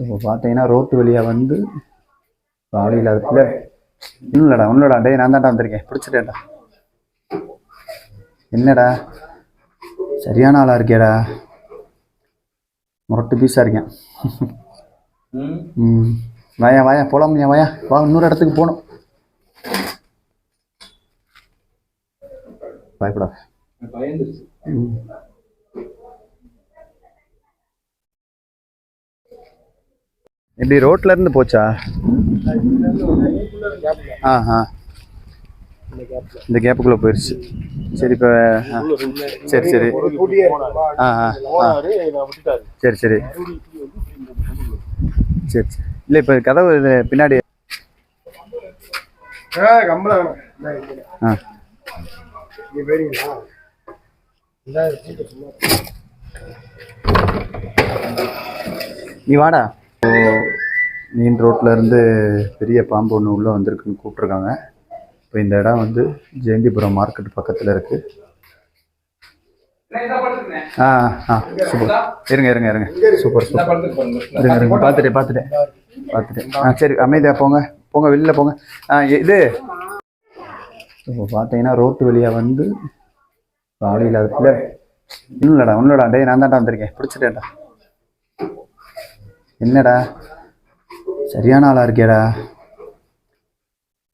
இப்போ பார்த்தீங்கன்னா ரோட்டு வழியாக வந்து வாடியில் அதுக்குள்ள இன்னும் இல்லைடா ஒன்றும் இல்லடா டேய் நான் தான்டா வந்திருக்கேன். பிடிச்சிட்டேன்டா. என்னடா? சரியான ஆளாக இருக்கேடா முரட்டு பீஸாக இருக்கேன். ம். வாயா வாயா போலாம் வாயா. வா இன்னொரு இடத்துக்கு போகணும். பயப்படாத. பயந்துருச்சு. ம். எப்படி ரோட்ல இருந்து போச்சா? ஆ ஆ. இந்த கேப்புக்குள்ள போயிருச்சு. சரி இப்போ சரி சரி. ஆ ஆ ஆ. சரி சரி. சரி சரி. இல்லை இப்போ கதவு இது பின்னாடி. ஆ நீ வாடா. மெயின் ரோட்லேருந்து பெரிய பாம்பு ஒன்று உள்ளே வந்திருக்குன்னு கூப்பிட்ருக்காங்க இப்போ இந்த இடம் வந்து ஜெயந்திபுரம் மார்க்கெட் பக்கத்தில் இருக்குது ஆ ஆ சூப்பர். இருங்க இருங்க இருங்க. Super super. இருங்க இருங்க. பார்த்துட்டேன் பார்த்துட்டேன். பார்த்துட்டேன். ஆ சரி அமைதியாக போங்க. போங்க வெளியில் போங்க. ஆ இது. இப்போ பார்த்தீங்கன்னா ரோட்டு வழியாக வந்து வாடியில் அதுக்குள்ள இல்லைடா ஒன்றும் டேய் நான் தான்டா வந்திருக்கேன். பிடிச்சிட்டேன்டா. என்னடா? சரியான ஆளாக இருக்கேடா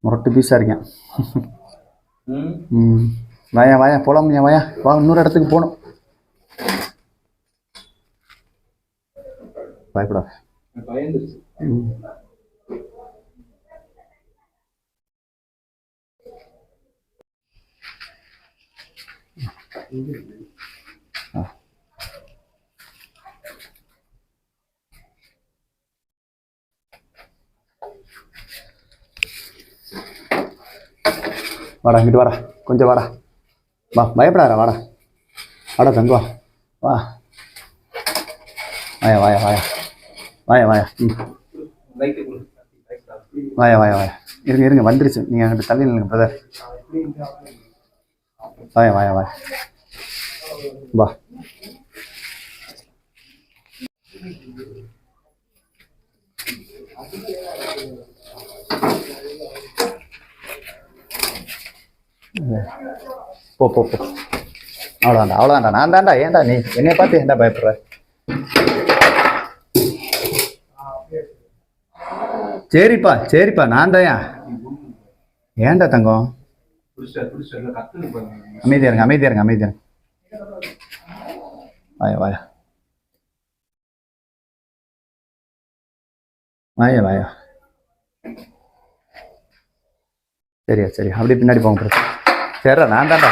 முரட்டு பீஸாக இருக்கேன். ம். வாயா வாயா போலாம் வாயா. வா இன்னொரு இடத்துக்கு போகணும் பயப்படாத. பயந்துருச்சு வாடா இங்கிட்டு வாடா. கொஞ்சம் வாடா. வா பயப்படாத வாடா. வாடா தங்குவா வா. வாயா வாயா வாயா. வாயா வாயா. ம். வாயா வாயா வாயா. இருங்க இருங்க வந்துருச்சு. நீங்கள் அங்கிட்டு தள்ளி நில்லுங்க பிரதர் வாயா வாயா வாயா. வா. போ போ போ. அவ்வளோதான்டா அவ்வளோதான்டா நான் தான்டா ஏன்டா நீ? என்னைய பார்த்து ஏன்டா பயப்படுற? சரிப்பா சரிப்பா நான் தான் ஏன்டா தங்கம்? அமைதியா இருங்க அமைதியா இருங்க அமைதியா இருங்க. வாயா வாயா. வாயா வாயா. சரியா சரி. அப்படியே பின்னாடி போங்க சரிடா நான் தான்டா.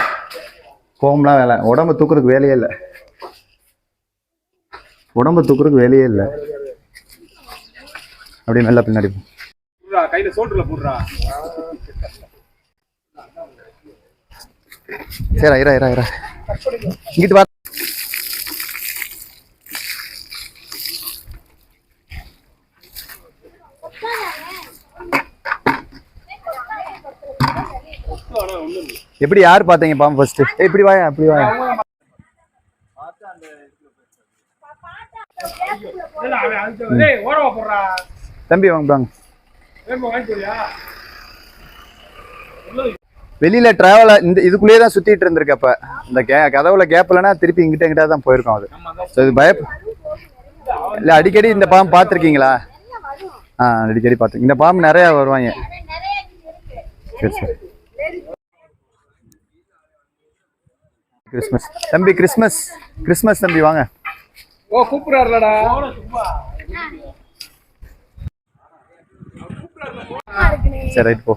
கோவம்லாம் வேலை. உடம்பு தூக்குறதுக்கு வேலையே இல்லை. உடம்பு தூக்குறதுக்கு வேலையே இல்லை. அப்படியே மெல்ல பின்னாடி கையில புடுறா. சரி இரா இரா இரா இங்கிட்டு வா. எப்படி யார் பார்த்தீங்க பாம்பு ஃபர்ஸ்ட் இப்படி வாயா இப்படி வாயா. தம்பி வாங்க வெளியில டிராவல இந்த இதுக்குள்ளேயே தான் சுத்திட்டு இருந்திருக்கு அப்ப. இந்த கே கதவுல கேப் இல்லைன்னா திருப்பி இங்கிட்ட இங்கிட்ட தான் போயிருக்கோம் அது. So, இது பய இல்ல அடிக்கடி இந்த பாம்பு பார்த்துருக்கீங்களா? ஆ அடிக்கடி பார்த்து இந்த பாம்பு நிறைய வருவாங்க. சரி சரி. கிறிஸ்மஸ் தம்பி கிறிஸ்மஸ் கிறிஸ்மஸ் தம்பி வாங்க. ஓ கூப்பிடுறாருலடா. சரி ரைட் போ.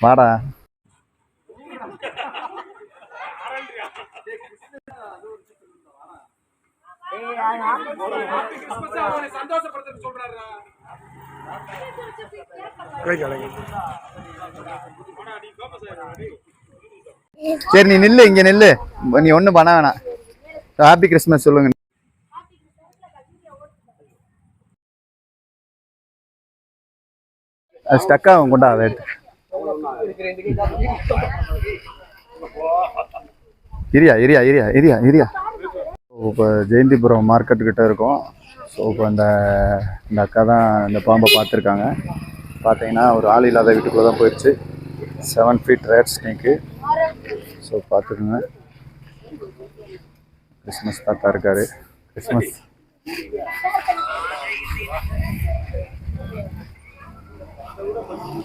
வாடா. சந்தோஷப்படுத்த சொல்றாருடா. சரி நீ நில்லு இங்க நில்லு. நீ ஒண்ணும் பண்ண வேணாம். ஹாப்பி கிறிஸ்மஸ் சொல்லுங்க. அது ஸ்டக் ஆகும் கொண்டா அதை எடுத்து. இரியா இரியா இரியா இரியா இரியா. இப்போ ஜெயந்திபுரம் மார்க்கெட்டு கிட்ட இருக்கோம். ஸோ இப்போ இந்த இந்த அக்கா தான் இந்த பாம்பை பார்த்துருக்காங்க. பார்த்தீங்கன்னா ஒரு ஆள் இல்லாத வீட்டுக்குள்ளே தான் போயிடுச்சு. Seven feet rat snake so பார்த்துக்கோங்க. கிறிஸ்மஸ் தாத்தா இருக்கார். கிறிஸ்மஸ்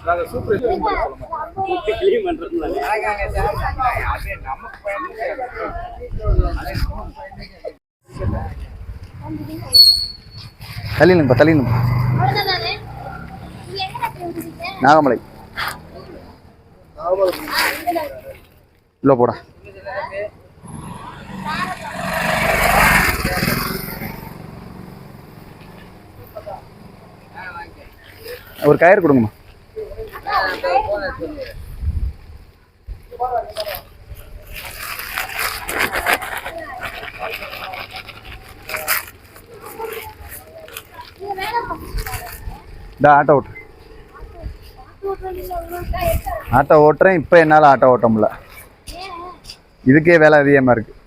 தள்ளினுப்பா நட்டு விட்டுட்டீங்க? நாகமலை. உள்ள போடா. ஒரு கயிறு கொடுங்கம்மா. இந்த ஆட்டோ ஓட்டு. ஆட்டோ ஓட்டுறேன் இப்போ என்னால் ஆட்டோ ஓட்ட முடியல. இதுக்கே வேலை அதிகமாக இருக்குது